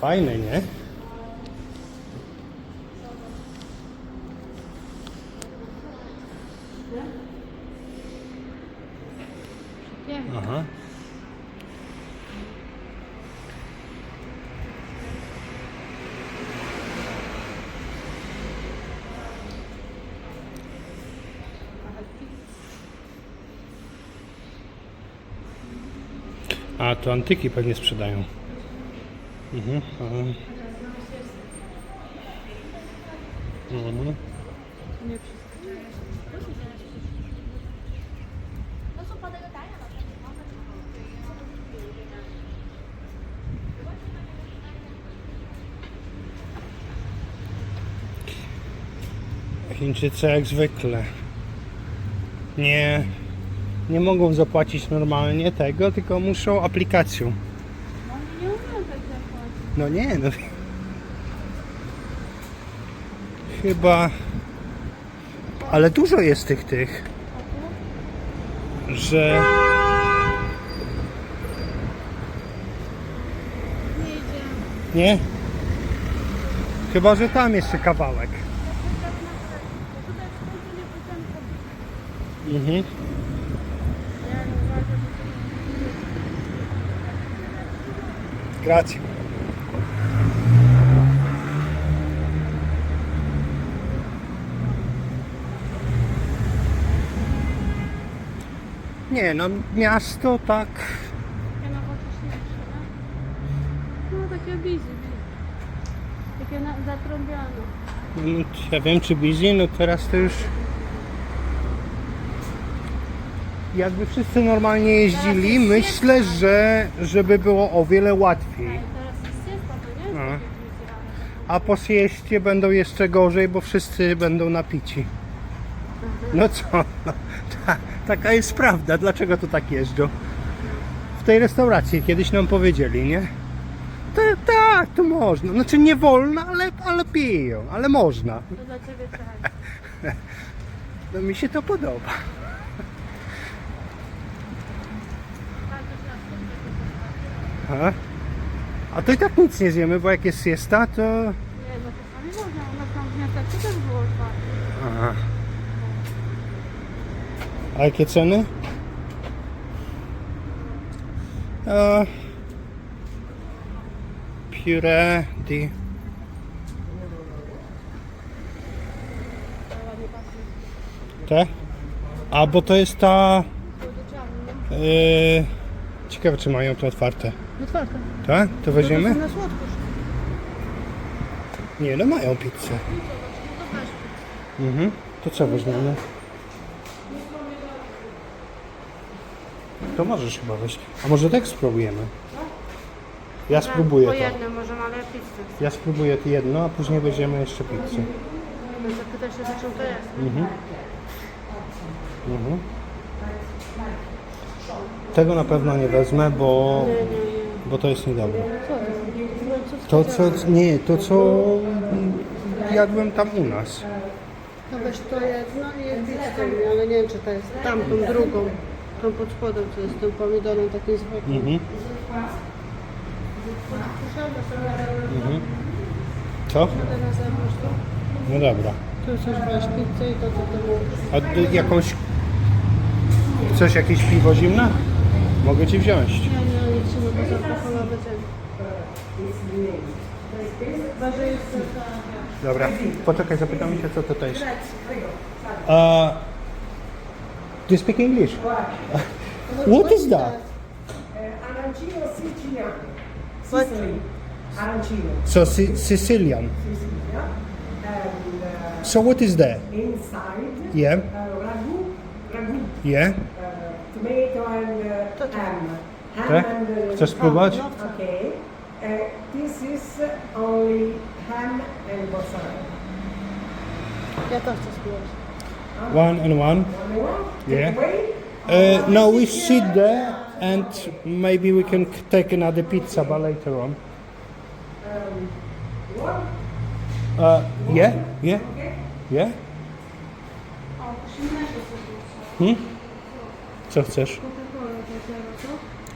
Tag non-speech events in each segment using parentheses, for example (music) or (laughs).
Fajne, nie? Aha. A, to antyki pewnie sprzedają. Mhm. Mhm. Wszystko. Chińczycy jak zwykle. Nie, nie mogą zapłacić normalnie tego, tylko muszą aplikacją. Oni nie umieją tak zapłacić. No nie, no. Chyba. Ale dużo jest tych tych, że. Nie? Chyba, że tam jeszcze kawałek. Mhm. Grazie. Nie, no miasto tak. takie nowocześniejsze, nie? No takie busy, busy. Takie na, zatrąbione. No, ja wiem czy busy, no teraz to już. Jakby wszyscy normalnie jeździli, myślę, że żeby było o wiele łatwiej. A teraz jest siesta, to nie jest No. ale... A po sieście będą jeszcze gorzej, bo wszyscy będą napici. No co? Ta, taka jest prawda. Dlaczego to tak jeżdżą? W tej restauracji kiedyś nam powiedzieli, nie? To, tak, to można. Znaczy nie wolno, ale, ale piją, ale można. To dla ciebie tak. (laughs) No mi się to podoba. A? A to i tak nic nie zjemy, bo jak jest siesta, to... Nie, no czasami można, u nas tam w miasteczku też było otwarte. Aha. A jakie ceny? E, puree di... Te? A, bo to jest ta... E, ciekawe, czy mają to otwarte. Otwarte. Tak? To weźmiemy? Na. Nie, no mają pizzę. No. Mhm. To co weźmiemy? To możesz chyba weź. A może tak spróbujemy? Ja spróbuję Po to. jednym możemy, ale pizzę. Ja spróbuję to jedno, a później weźmiemy jeszcze pizzę. No zapytaj się, za czym to jest. Mhm. Mhm. Tego na pewno nie wezmę, bo, Nie, nie, nie. bo to jest niedobre. Co to? To co, nie, to co jadłem tam u nas. No weź to jedno i pizzę, ale nie wiem czy to jest tamtą drugą. Tą pod spodem, co jest tym pomidorem takim zwykłym. Mhm. Mhm. Co? No dobra. Tu chcesz weź pizzę i to co ty mówisz. A ty jakąś... Chcesz jakieś piwo zimne? Mogę ci wziąć. Nie, nie, nie trzeba bezalkoholowe. Chyba, że jest to Dobra. Poczekaj, zapytam się, co to, to jest. Uh, do you speak English? What is that? Arancino Siciliano. What? Sicily. Arancino, So, Si- Sicilian. Sicilia. And So, what is that? uh, inside, Yeah, uh, ragu, ragu, yeah. uh, tomato and uh, ham. Ham Tak? and uh, spróbować? Okay. Uh, this is only ham and mozzarella. To chcę spróbować. One and one. Yeah. Uh, no, we sit there and maybe we can take another pizza, but later on. Um. Uh, yeah, yeah, yeah. Hmm? Co chcesz? Coca-Cola to zero, co?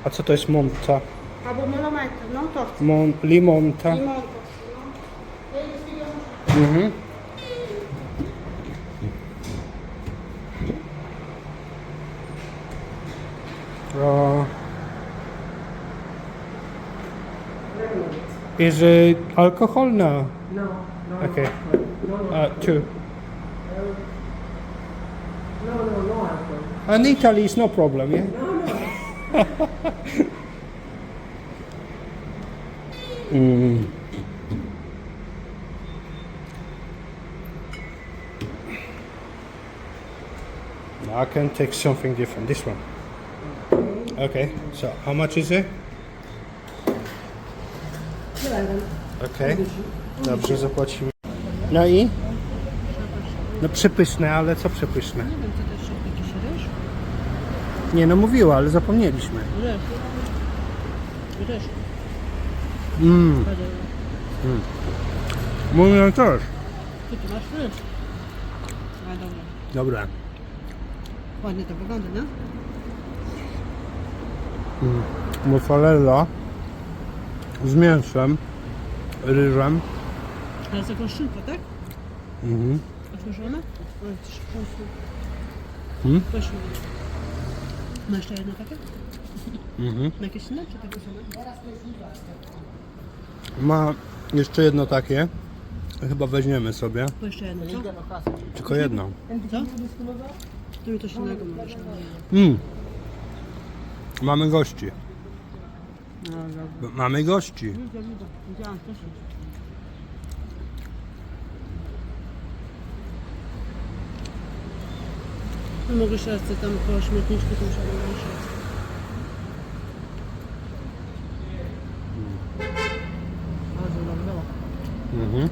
A co to jest monta? Albo monometr, no to chcę. Mon, limonta. Limonka. No. Ja już widzę, Mhm. Is it alcohol? No. No, no. Okay. No, no. Uh, two. no, no, no alcohol. And Italy is no problem, yeah? No, no. (laughs) Mm. I can take something different. This one. Okay. So how much is it? Okay. Dobrze, zapłacimy. No i? No przepyszne, ale co przepyszne? Nie wiem, co też jakiś ryż? Nie no mówiła, ale zapomnieliśmy. Ryż. Ryż. Mmm. Mówią też. Ty tu masz ryż. A dobra. Dobra. Ładnie to wygląda, nie? Mozzarella z mięsem, ryżem. Ale z jakąś szynką, tak? Mhm. Otworzone? Oj, też szynką. Hmm? Mi. Ma jeszcze jedno takie? Mhm. Ma jakieś inne, czy takie same? Ma jeszcze jedno takie. Chyba weźmiemy sobie. To jeszcze jedno, co? Tylko jedno. Co? To mi coś innego mówisz. Mm. Mamy gości. Mamy gości. Widzę, widzę. Widziałam też. No mogę się raz tam po śmietniczku, to. Bardzo dobrze było. Mhm.